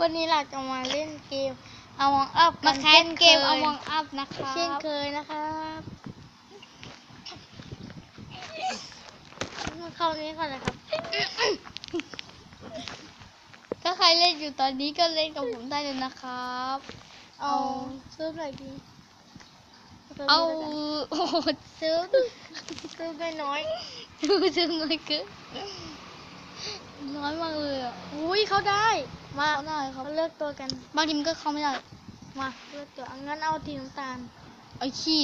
วันนี้เราจะมาเล่นเกมเอาวองอัพมาแคสเกมเอามองอัพนะครับเช่นเคยนะครับมาเข้านี้ก่อนนะครับ ถ้าใครเล่นอยู่ตอนนี้ก็เล่นกับผมได้เลยนะครับ เอาซื้ออะไรดีเอาซื้อซื้อไปน้อยดูจังเลยคือน้อยมากเลยอะอุ้ยเขาได้ มาเขาได้ครับมาเลือกตัวกัน บางทีมันก็เข้าไม่ได้ มาเลือกตัวงั้นเอาทีน้ำตาลเอาขี้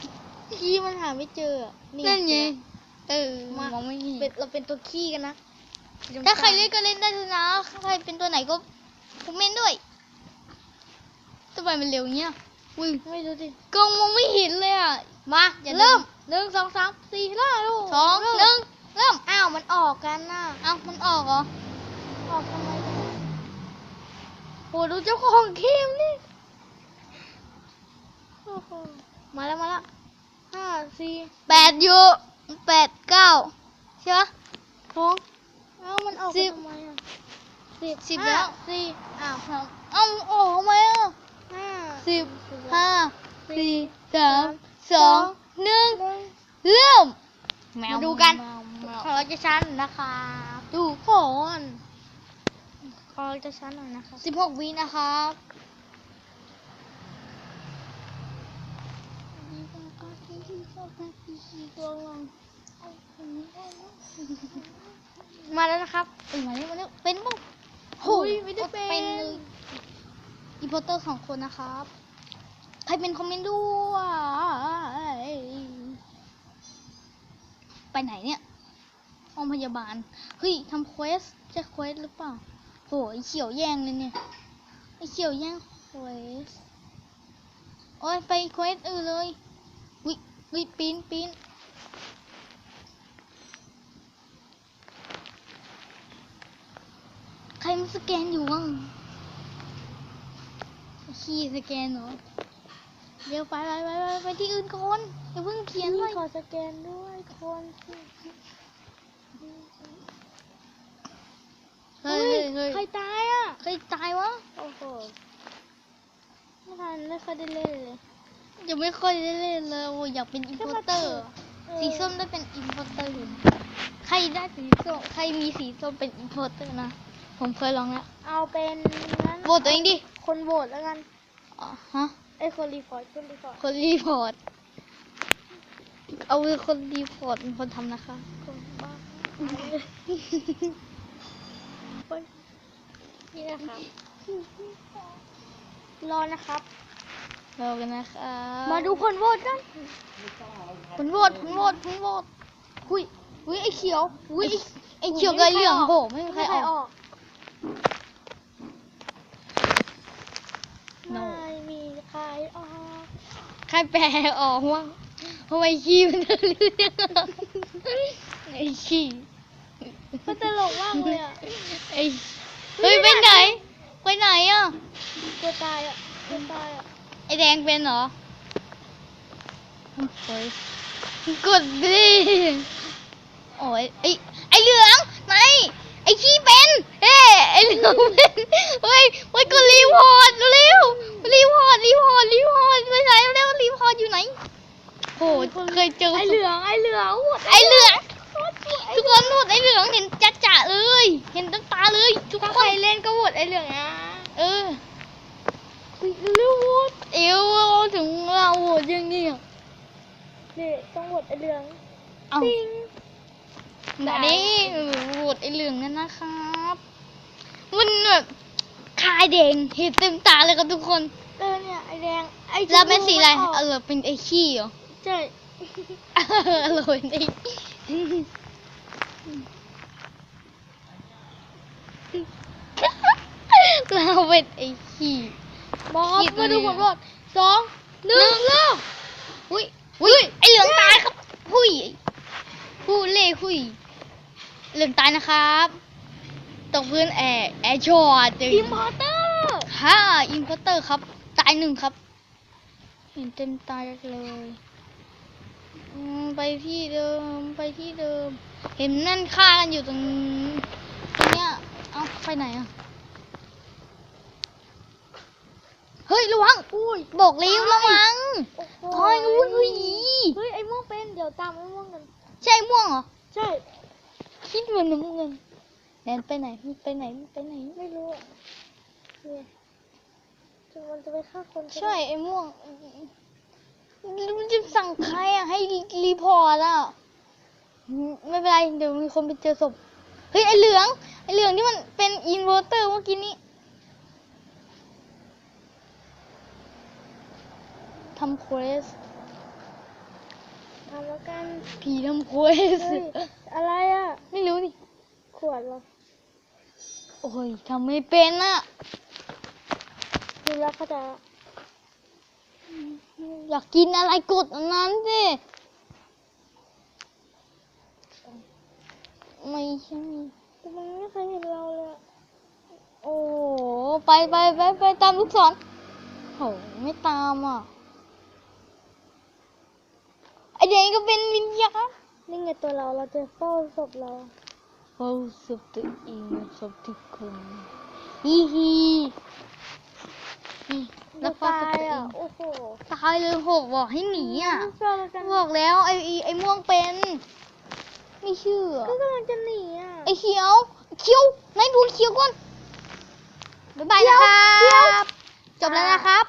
ดิขี้มันหาไม่เจออะนั่นไงเออมามองไม่เห็นเป็นเราเป็นตัวขี้กันนะถ้าใครเล่นก็เล่นได้เลยนะใครเป็นตัวไหนก็คอมเมนต์ด้วยทำไมมันเร็วเงี้ยอุ้ยไม่รู้ดิกล้องมองไม่เห็นเลยอะมาอย่าเริ่มเริ่มหนึ่งสองสามสี่ห้าลูกสองหเริ่มนึ่งเริ่มอ้าวมันออกกันน่ะเอ้ามันออกเหรอออกทำไมกัน โหดูเจ้าของเกมนี่โอ้โหมาแล้วมาแล้วห้าสี่แปดอยู่แปดเก้าใช่ปะสองเอ้ามันออกสิกันบทำไมอะสิบสิบห้าแล้วสี่อ้าวเอ้าออกทำไมอะห้าสิบแล้วห้าสี่สามสองหนึ่หนึ่งงเริ่มมาดูกันแมวแมวของเราจะชั้นนะคะดูก่อนข องเราจะชั้นหน่อยนะคะสิบหกวินะครับมาแล้วนะครับเอ้ยมาเร็วมาเร็วเป็นปุ๊บหุยไม่ได้เป็นเลยอีโพเตอร์สองคนนะครับ ใครเป็นคอมเมนต์ด้วยไปไหนเนี่ยห้องพยาบาล เฮ้ยทำเควส จะเควสหรือเปล่า โหไอเขียวแย่งเลยเนี่ย ไอเขียวแย่งเควส โอ้ยไปเควสอื่นเลย วิวิปีนปีนใครมันสแกนอยู่บ้างขี้สแกนเหรอ เดี๋ยวไปไปไปไปไปที่อื่นก่อนอย่าเพิ่งเขียนเลยขอสแกนด้วยคนสิ เฮ้ยเฮ้ยเฮ้ยใครตายอะใครตายวะ โอ้โห ไม่ทันไม่เคยได้เล่นเลย ยังไม่ค่อยได้เล่นเลยโอ้ยอยากเป็นอินแค่โพมาเตอร์เออสีส้มได้เป็นอินโพเตอร์อยู่นะใครได้สีส้ม ใครมีสีส้มเป็นอินโพเตอร์นะ ผมเคยลองแล้ว เอาเป็นนั้นโหวตตัวเองดิ คนโหวตแล้วกัน อ๋อฮะไอ้ยคนรีพอร์ต คนรีพอร์ต คนรีพอร์ต เอาเป็นคนรีพอร์ตเป็นคนทำนะคะคนบ้าเฮ้ย นี่นะครับ รอนะครับเรากันนะคะมาดูผลโหวตกัน ผลโหวตผลโหวตผลโหวตหุยหุยไอเขียวหุยไอ้ไอเขียวกับไอเหลืองโหไม่มีใครออก No ไม่มีใครออกใครแปลออกว่าทำไมขี้มันถึงเรื่องไอขี้มันตลกมากเลยอะไอ เฮ้ยไปไหนไปไหนอะตัวตายอะตัวตายอะไอแดงเป็นเหรอโอ้ยกดดิโอ้ยไอไอเหลืองไหนไอขี้เป็นเอ้ยไอเหลืองเป็นเฮ้ยเฮ้ยกดรีพอร์ตเร็วรีพอร์ตรีพอร์ตรีพอร์ตไปไหนเร็วรีพอร์ตอยู่ไหนโหเคยเจอไอเหลืองไอเหลืองโหวตไอเหลือง ทุกคนหมดไอเหลืองเห็นจัดจ่าเลย เห็นตั้งตาเลย ทุกถ้าคใครนเล่นก็โหวตไอเหลืองนะเออเร็วโหวตเอวถึงเราโหดยังเนี่ยนี่ต้องโหวตไอเหลืองเอาจริงด่าดิเออโหดไอเหลืองนั่นนะครับ มันแบบคายแดงเห็นเต็มตาเลยครับทุกคนเออเนี่ยไอแดงไอชมพูแล้วเป็นสีอะไรมันกเออเป็นไอขี้เหรอ ใช่ เออเราเป็นไอ เราเป็นไอขี้บอสคิดมาดูเลยผลโหวตสองหนึ่งเริ่มอุ้ยอุ้ยไอเหลืองตายครับหุยผู้เล่หุยเหลืองตายนะครับตกพื้นแอร์แอร์ช็อตเจออิมพอร์เตอร์ฮ่าอินพอร์เตอร์ครับ ตายหนึ่งครับเห็นเต็มตาเลยอืมไปที่เดิมไปที่เดิม เห็นนั่นฆ่ากันอยู่ตรงตรงเนี้ยเอ้าไปไหนอะเฮ้ยระวังอุ้ยบอกเลี้ยวระวังโอ้โหถอยอุ้ยเฮ้ยเฮ้ยไอ้ม่วงเป็นเดี๋ยวตามไอ้ม่วงกันใช่ม่วงเหรอใช่คิดเหมือนน้ำเงินแนนไปไหนไปไหนไปไหนไม่รู้อะเนี่ยจนมันจะไปฆ่าคนก็ได้ใช่ไอ้ม่วงมันจะสั่งใครอะให้รีพอร์ตอะอืมไม่ เป็นไรเดี๋ยวมีคนไปเจอศพเฮ้ยไอ้เหลืองไอ้เหลืองที่มันเป็นอินเวอร์เตอร์เมื่อกี้นี้ทำเควสทำแล้วกันผีทำเควสเฮ้ยอะไรอะ ไม่รู้ดิขวดเหรอโอ้ยทำไม่เป็นอะดูแล้วเขาจะอยากกินอะไรกดอันนั้นสิ ไม่ใช่แต่มันไม่เคยเห็นเราเลยอะโอ้โหไปไปไปไปตามลูกศรโหไม่ตามอะไอเด็กก็เป็นวิญญาณนี่ไงตัวเราเราจะเฝ้าศพเราเฝ้าศพตัวเองศพทุกคนฮีฮีนี่แล้วเฝ้าตาศพยตัวเออะงโอ้โหตายเลยหกบอกให้หนีอะไม่เฝ้าแล้วกันบอกแล้วไอไอ้ไอม่วงเป็น ไม่เชื่อก็กำลังจะหนีอะไอเขียวเขียวไหนดูเขียวก่อนบ๊ายบายเขีนะยวครัเขียวบจบแล้วนะครับ